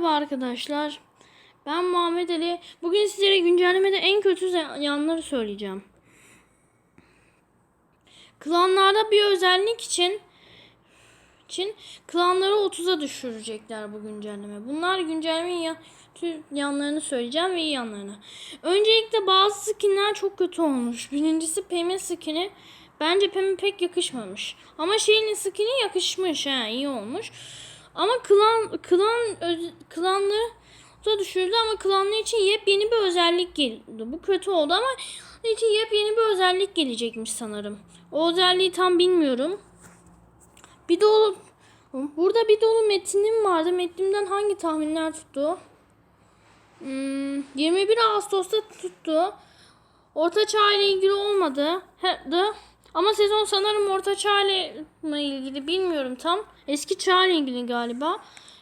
Merhaba arkadaşlar. Ben Muhammed Ali. Bugün sizlere güncellemede en kötü yanları söyleyeceğim. Klanlarda bir özellik için için klanları 30'a düşürecekler bu güncelleme. Bunlar güncellemenin ya, yanlarını söyleyeceğim ve iyi yanlarını. Öncelikle bazı skinler çok kötü olmuş. Birincisi Pem'in skini bence Pem'e pek yakışmamış. Ama şeyin skini yakışmış. Ha, iyi olmuş. Ama klan klan öz- klanları da düşürdü ama klanlar için yepyeni bir özellik geldi. Bu kötü oldu ama için yepyeni bir özellik gelecekmiş sanırım. O özelliği tam bilmiyorum. Bir dolu burada bir dolu metinim vardı. Metinimden hangi tahminler tuttu? Hmm, 21 Ağustos'ta tuttu. Orta Çağ ile ilgili olmadı. He- da- Ama sezon sanırım Orta Çağ ile ilgili bilmiyorum tam. Eski Çağ ilgili galiba.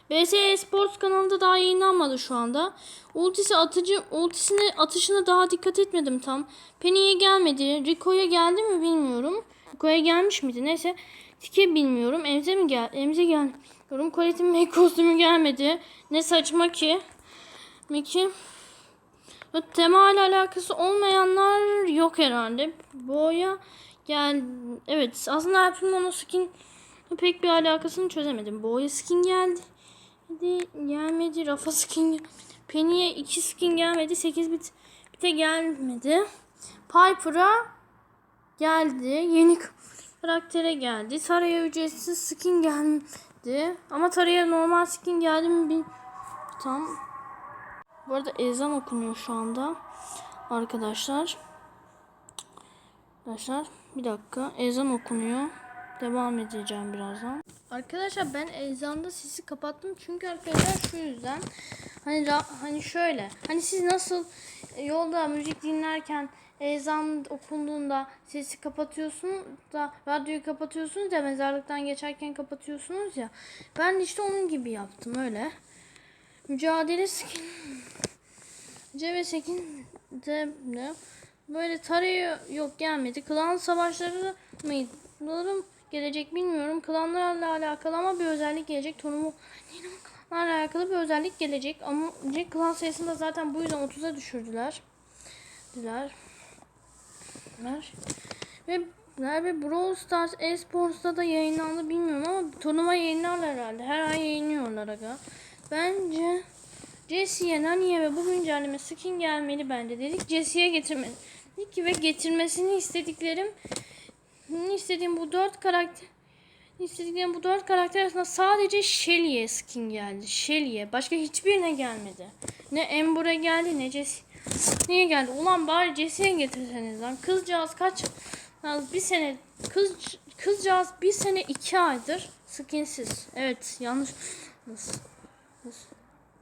BS Sports kanalında daha yayınlanmadı şu anda. Ultisi atıcı ultisine atışına daha dikkat etmedim tam. Penny'e gelmedi. Rico'ya geldi mi bilmiyorum. Rico'ya gelmiş miydi? Neyse. Tike bilmiyorum. Emze mi gel? Emze gelmiyorum. Colette'in make kostümü gelmedi. Ne saçma ki. Miki. Tema ile alakası olmayanlar yok herhalde. Boya gel evet aslında Alp'in mono skin pek bir alakasını çözemedim. Boya skin geldi. Gelmedi. Rafa skin gelmedi. Penny'e 2 skin gelmedi. 8 bit bite gelmedi. Piper'a geldi. Yeni karaktere geldi. Tara'ya ücretsiz skin geldi. Ama Tara'ya normal skin geldi mi bil tam bu arada ezan okunuyor şu anda. Arkadaşlar. Arkadaşlar bir dakika. Ezan okunuyor. Devam edeceğim birazdan. Arkadaşlar ben ezanda sesi kapattım çünkü arkadaşlar şu yüzden hani hani şöyle hani siz nasıl yolda müzik dinlerken ezan okunduğunda sesi kapatıyorsunuz da radyoyu kapatıyorsunuz ya mezarlıktan geçerken kapatıyorsunuz ya ben işte onun gibi yaptım öyle. Mücadele skin Cebe Sekin de? Böyle taraya yok gelmedi. Klan savaşları mıydı? Gelecek bilmiyorum. Klanlarla alakalı ama bir özellik gelecek. Tonumu klanlarla alakalı bir özellik gelecek. Ama klan sayısını da zaten bu yüzden 30'a düşürdüler. Diler. Ve ve Brawl Stars Esports'ta da yayınlandı bilmiyorum ama turnuva yayınlarlar herhalde. Her ay yayınlıyorlar aga. Bence Jesse'ye, Nani'ye ve bu güncelleme skin gelmeli bence dedik. Jesse'ye getirmedik ve getirmesini istediklerim istediğim bu dört karakter istediklerim bu dört karakter arasında sadece Shelly'e skin geldi. Shelly'e. Başka hiçbirine gelmedi. Ne Ember'e geldi ne Jesse. Niye geldi? Ulan bari Jesse'ye getirseniz lan. Kızcağız kaç lan bir sene kız kızcağız bir sene iki aydır skinsiz. Evet yanlış. Nasıl?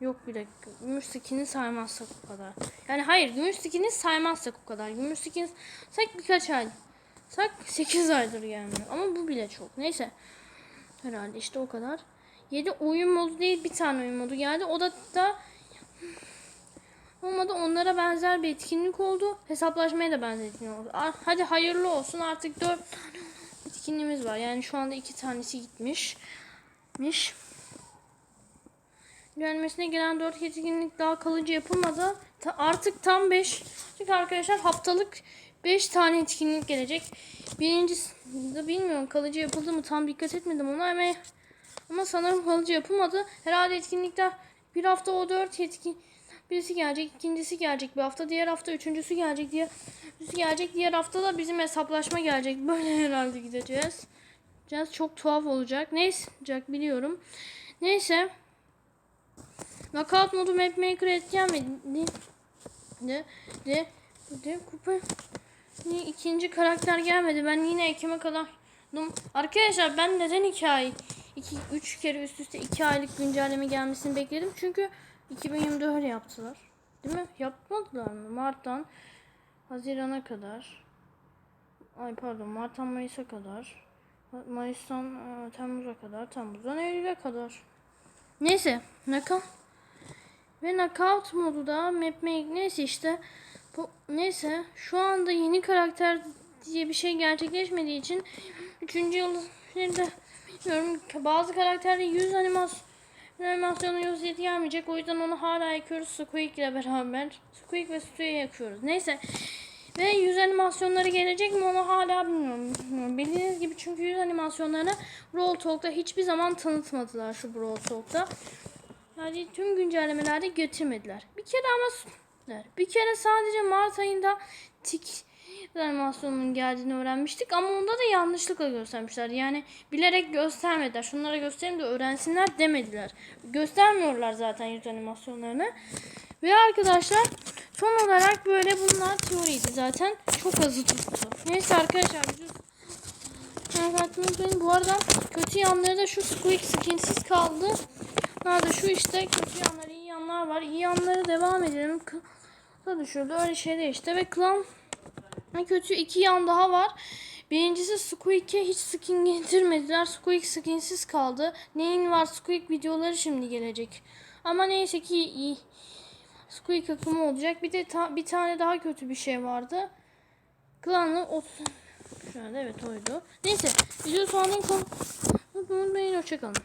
Yok bir dakika. Gümüş skin'i saymazsak o kadar. Yani hayır gümüş skin'i saymazsak o kadar. Gümüş skin sak birkaç ay. Sak 8 aydır gelmiyor. Ama bu bile çok. Neyse. Herhalde işte o kadar. 7 oyun modu değil bir tane oyun modu geldi. O da da olmadı. Onlara benzer bir etkinlik oldu. Hesaplaşmaya da benzer etkinlik oldu. Ah, Hadi hayırlı olsun. Artık 4 etkinliğimiz var. Yani şu anda 2 tanesi gitmiş. Miş. Gelmesine gelen 4 etkinlik daha kalıcı yapılmadı. Ta- artık tam 5. Çünkü arkadaşlar haftalık 5 tane etkinlik gelecek. Birincisi de bilmiyorum kalıcı yapıldı mı tam dikkat etmedim ona ama ama sanırım kalıcı yapılmadı. Herhalde etkinlikte bir hafta o 4 etkin birisi gelecek, ikincisi gelecek bir hafta, diğer hafta üçüncüsü gelecek, diğer üçüncüsü gelecek, diğer hafta da bizim hesaplaşma gelecek. Böyle herhalde gideceğiz. Biraz çok tuhaf olacak. Neyse biliyorum. Neyse. Knockout modu mapmaker etken mi? De, de, de, de kupa. Ni- ikinci karakter gelmedi. Ben yine Ekim'e kadar. Arkadaşlar ben neden iki, üç kere üst üste iki aylık güncelleme gelmesini bekledim. Çünkü 2024 yaptılar. Değil mi? Yapmadılar mı? Mart'tan Haziran'a kadar. Ay pardon Mart'tan Mayıs'a kadar. Mayıs'tan e, Temmuz'a kadar. Temmuz'dan Eylül'e kadar. Neyse. Knockout. Ve knockout modu da map make neyse işte neyse şu anda yeni karakter diye bir şey gerçekleşmediği için 3. yıl de bilmiyorum bazı karakterde yüz animasyon Animasyonun Yosiyeti gelmeyecek. O yüzden onu hala yakıyoruz Squeak ile beraber. Squeak ve Stu'yu yakıyoruz. Neyse. Ve yüz animasyonları gelecek mi onu hala bilmiyorum. Bilmiyorum. Bildiğiniz gibi çünkü yüz animasyonlarını Brawl Talk'ta hiçbir zaman tanıtmadılar şu Brawl Talk'ta. Yani tüm güncellemelerde götürmediler. Bir kere ama s- bir kere sadece Mart ayında tik animasyonunun geldiğini öğrenmiştik ama onda da yanlışlıkla göstermişler. Yani bilerek göstermediler. Şunlara göstereyim de öğrensinler demediler. Göstermiyorlar zaten yüz animasyonlarını. Ve arkadaşlar son olarak böyle bunlar teoriydi zaten. Çok azı tuttu. Neyse arkadaşlar Merak etmeyin. Bu arada kötü yanları da şu Squeak skinsiz kaldı. Nerede şu işte kötü yanlar, var. İyi yanları devam edelim. Klan düşürdü. Öyle şey de işte. Ve klan kötü iki yan daha var. Birincisi Squeak'e hiç skin getirmediler. Squeak skinsiz kaldı. Neyin var Squeak videoları şimdi gelecek. Ama neyse ki iyi. Squeak akımı olacak. Bir de ta- bir tane daha kötü bir şey vardı. Klanı 30 Şöyle evet oydu. Neyse video sonunun konu. Unutmayın hoşçakalın.